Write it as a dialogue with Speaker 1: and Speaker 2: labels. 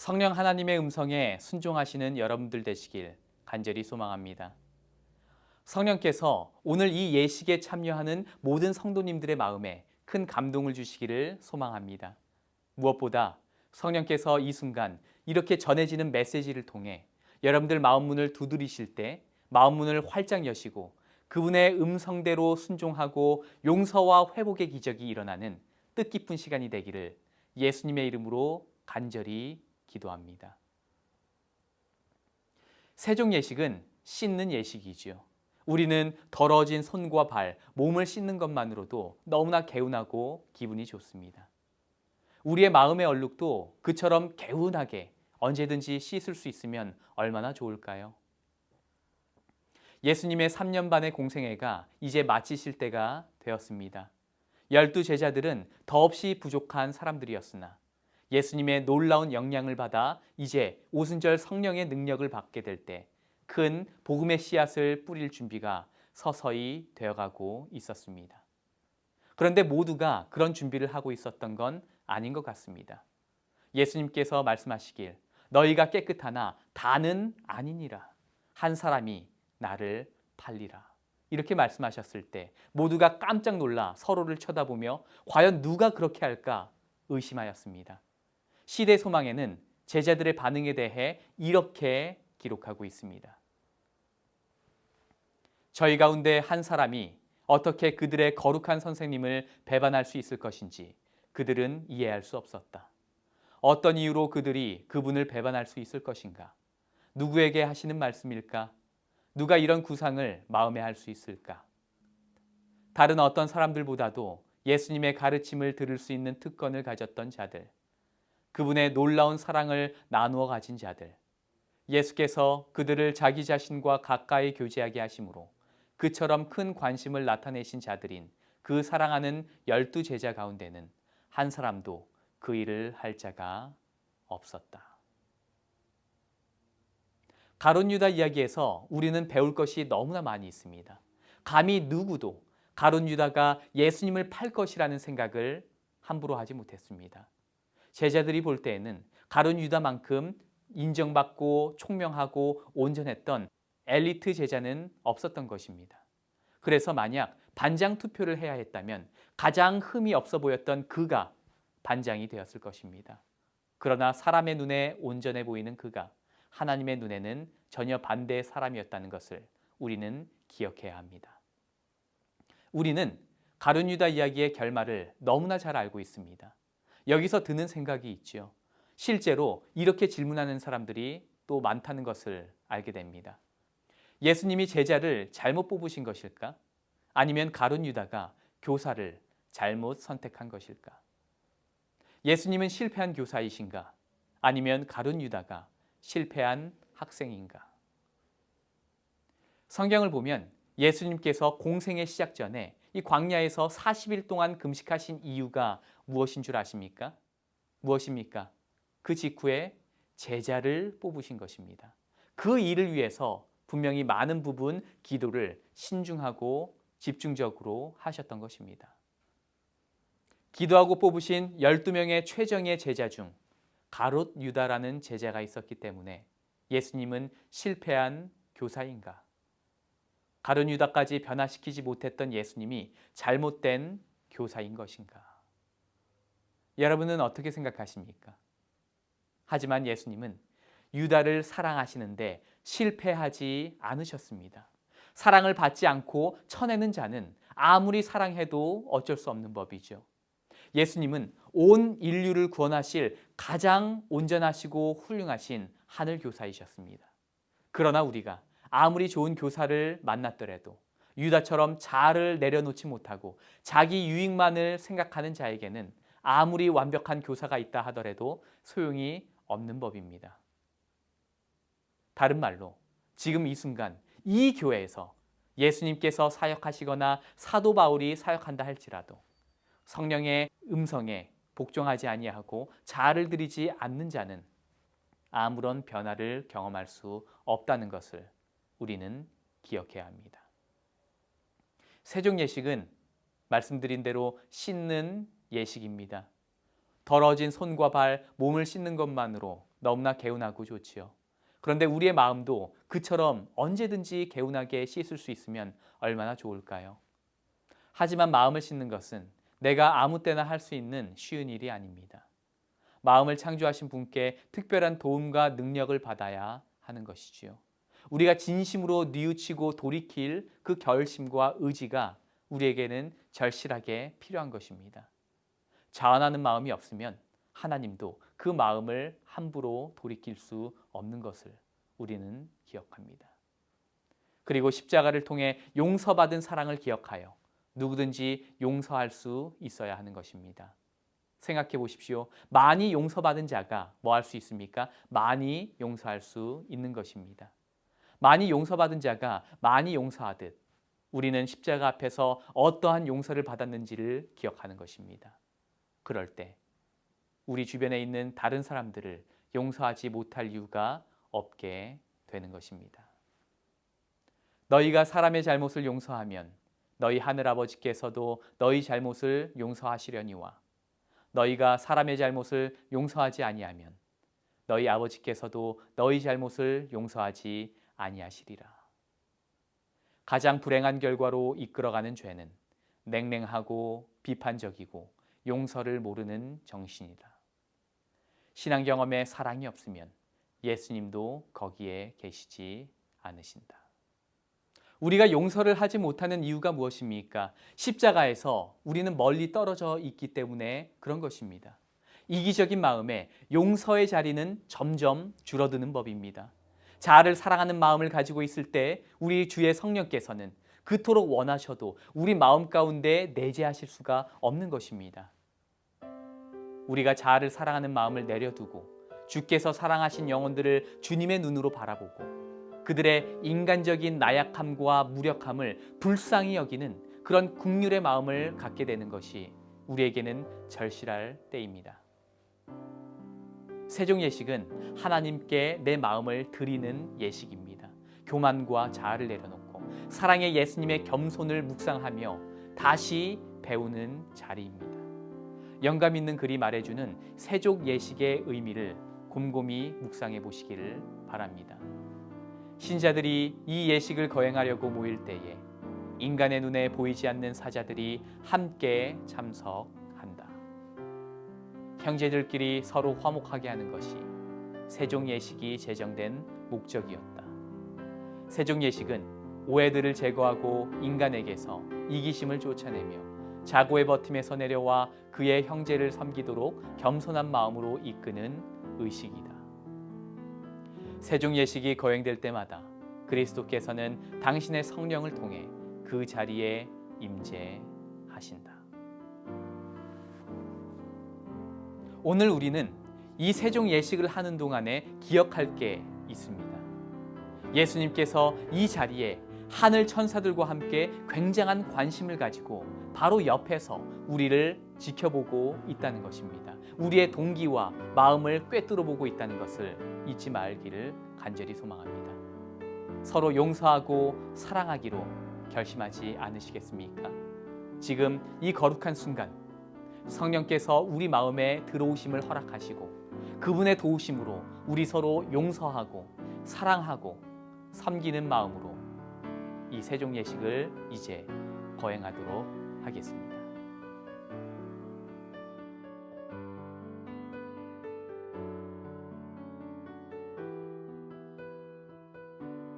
Speaker 1: 성령 하나님의 음성에 순종하시는 여러분들 되시길 간절히 소망합니다. 성령께서 오늘 이 예식에 참여하는 모든 성도님들의 마음에 큰 감동을 주시기를 소망합니다. 무엇보다 성령께서 이 순간 이렇게 전해지는 메시지를 통해 여러분들 마음 문을 두드리실 때 마음 문을 활짝 여시고 그분의 음성대로 순종하고 용서와 회복의 기적이 일어나는 뜻깊은 시간이 되기를 예수님의 이름으로 간절히 기도합니다. 세종 예식은 씻는 예식이지요. 우리는 더러워진 손과 발, 몸을 씻는 것만으로도 너무나 개운하고 기분이 좋습니다. 우리의 마음의 얼룩도 그처럼 개운하게 언제든지 씻을 수 있으면 얼마나 좋을까요? 예수님의 3년 반의 공생애가 이제 마치실 때가 되었습니다. 열두 제자들은 더없이 부족한 사람들이었으나 예수님의 놀라운 영향을 받아 이제 오순절 성령의 능력을 받게 될 때 큰 복음의 씨앗을 뿌릴 준비가 서서히 되어가고 있었습니다. 그런데 모두가 그런 준비를 하고 있었던 건 아닌 것 같습니다. 예수님께서 말씀하시길 너희가 깨끗하나 다는 아니니라 한 사람이 나를 팔리라 이렇게 말씀하셨을 때 모두가 깜짝 놀라 서로를 쳐다보며 과연 누가 그렇게 할까 의심하였습니다. 시대 소망에는 제자들의 반응에 대해 이렇게 기록하고 있습니다. 저희 가운데 한 사람이 어떻게 그들의 거룩한 선생님을 배반할 수 있을 것인지 그들은 이해할 수 없었다. 어떤 이유로 그들이 그분을 배반할 수 있을 것인가? 누구에게 하시는 말씀일까? 누가 이런 구상을 마음에 할 수 있을까? 다른 어떤 사람들보다도 예수님의 가르침을 들을 수 있는 특권을 가졌던 자들, 그분의 놀라운 사랑을 나누어 가진 자들, 예수께서 그들을 자기 자신과 가까이 교제하게 하심으로 그처럼 큰 관심을 나타내신 자들인 그 사랑하는 열두 제자 가운데는 한 사람도 그 일을 할 자가 없었다. 가론 유다 이야기에서 우리는 배울 것이 너무나 많이 있습니다. 감히 누구도 가론 유다가 예수님을 팔 것이라는 생각을 함부로 하지 못했습니다. 제자들이 볼 때에는 가론 유다만큼 인정받고 총명하고 온전했던 엘리트 제자는 없었던 것입니다. 그래서 만약 반장 투표를 해야 했다면 가장 흠이 없어 보였던 그가 반장이 되었을 것입니다. 그러나 사람의 눈에 온전해 보이는 그가 하나님의 눈에는 전혀 반대의 사람이었다는 것을 우리는 기억해야 합니다. 우리는 가룟 유다 이야기의 결말을 너무나 잘 알고 있습니다. 여기서 드는 생각이 있지요. 실제로 이렇게 질문하는 사람들이 또 많다는 것을 알게 됩니다. 예수님이 제자를 잘못 뽑으신 것일까? 아니면 가룟 유다가 교사를 잘못 선택한 것일까? 예수님은 실패한 교사이신가? 아니면 가룟 유다가 실패한 학생인가? 성경을 보면 예수님께서 공생의 시작 전에 이 광야에서 40일 동안 금식하신 이유가 무엇인 줄 아십니까? 무엇입니까? 그 직후에 제자를 뽑으신 것입니다. 그 일을 위해서 분명히 많은 부분 기도를 신중하고 집중적으로 하셨던 것입니다. 기도하고 뽑으신 12명의 최정의 제자 중 가롯 유다라는 제자가 있었기 때문에 예수님은 실패한 교사인가? 가룟 유다까지 변화시키지 못했던 예수님이 잘못된 교사인 것인가? 여러분은 어떻게 생각하십니까? 하지만 예수님은 유다를 사랑하시는데 실패하지 않으셨습니다. 사랑을 받지 않고 쳐내는 자는 아무리 사랑해도 어쩔 수 없는 법이죠. 예수님은 온 인류를 구원하실 가장 온전하시고 훌륭하신 하늘 교사이셨습니다. 그러나 우리가 아무리 좋은 교사를 만났더라도 유다처럼 자아를 내려놓지 못하고 자기 유익만을 생각하는 자에게는 아무리 완벽한 교사가 있다 하더라도 소용이 없는 법입니다. 다른 말로 지금 이 순간 이 교회에서 예수님께서 사역하시거나 사도 바울이 사역한다 할지라도 성령의 음성에 복종하지 아니하고 자아를 들이지 않는 자는 아무런 변화를 경험할 수 없다는 것을 우리는 기억해야 합니다. 세종 예식은 말씀드린 대로 씻는 예식입니다. 더러진 손과 발, 몸을 씻는 것만으로 너무나 개운하고 좋지요. 그런데 우리의 마음도 그처럼 언제든지 개운하게 씻을 수 있으면 얼마나 좋을까요? 하지만 마음을 씻는 것은 내가 아무 때나 할 수 있는 쉬운 일이 아닙니다. 마음을 창조하신 분께 특별한 도움과 능력을 받아야 하는 것이지요. 우리가 진심으로 뉘우치고 돌이킬 그 결심과 의지가 우리에게는 절실하게 필요한 것입니다. 자원하는 마음이 없으면 하나님도 그 마음을 함부로 돌이킬 수 없는 것을 우리는 기억합니다. 그리고 십자가를 통해 용서받은 사랑을 기억하여 누구든지 용서할 수 있어야 하는 것입니다. 생각해 보십시오. 많이 용서받은 자가 뭐 할 수 있습니까? 많이 용서할 수 있는 것입니다. 많이 용서받은 자가 많이 용서하듯 우리는 십자가 앞에서 어떠한 용서를 받았는지를 기억하는 것입니다. 그럴 때 우리 주변에 있는 다른 사람들을 용서하지 못할 이유가 없게 되는 것입니다. 너희가 사람의 잘못을 용서하면 너희 하늘 아버지께서도 너희 잘못을 용서하시려니와 너희가 사람의 잘못을 용서하지 아니하면 너희 아버지께서도 너희 잘못을 용서하지 아니하시리라. 가장 불행한 결과로 이끌어가는 죄는 냉랭하고 비판적이고 용서를 모르는 정신이다. 신앙 경험에 사랑이 없으면 예수님도 거기에 계시지 않으신다. 우리가 용서를 하지 못하는 이유가 무엇입니까? 십자가에서 우리는 멀리 떨어져 있기 때문에 그런 것입니다. 이기적인 마음에 용서의 자리는 점점 줄어드는 법입니다. 자아를 사랑하는 마음을 가지고 있을 때 우리 주의 성령께서는 그토록 원하셔도 우리 마음 가운데 내재하실 수가 없는 것입니다. 우리가 자아를 사랑하는 마음을 내려두고 주께서 사랑하신 영혼들을 주님의 눈으로 바라보고 그들의 인간적인 나약함과 무력함을 불쌍히 여기는 그런 국률의 마음을 갖게 되는 것이 우리에게는 절실할 때입니다. 세종 예식은 하나님께 내 마음을 드리는 예식입니다. 교만과 자아를 내려놓고 사랑의 예수님의 겸손을 묵상하며 다시 배우는 자리입니다. 영감 있는 글이 말해주는 세족 예식의 의미를 곰곰이 묵상해 보시기를 바랍니다. 신자들이 이 예식을 거행하려고 모일 때에 인간의 눈에 보이지 않는 사자들이 함께 참석한다. 형제들끼리 서로 화목하게 하는 것이 세종 예식이 제정된 목적이었다. 세종 예식은 오해들을 제거하고 인간에게서 이기심을 쫓아내며 자고의 버팀에서 내려와 그의 형제를 섬기도록 겸손한 마음으로 이끄는 의식이다. 세종 예식이 거행될 때마다 그리스도께서는 당신의 성령을 통해 그 자리에 임재하신다. 오늘 우리는 이 세종 예식을 하는 동안에 기억할 게 있습니다. 예수님께서 이 자리에 하늘 천사들과 함께 굉장한 관심을 가지고 바로 옆에서 우리를 지켜보고 있다는 것입니다. 우리의 동기와 마음을 꿰뚫어 보고 있다는 것을 잊지 말기를 간절히 소망합니다. 서로 용서하고 사랑하기로 결심하지 않으시겠습니까? 지금 이 거룩한 순간 성령께서 우리 마음에 들어오심을 허락하시고 그분의 도우심으로 우리 서로 용서하고 사랑하고 섬기는 마음으로 이 세종 예식을 이제 거행하도록 하겠습니다.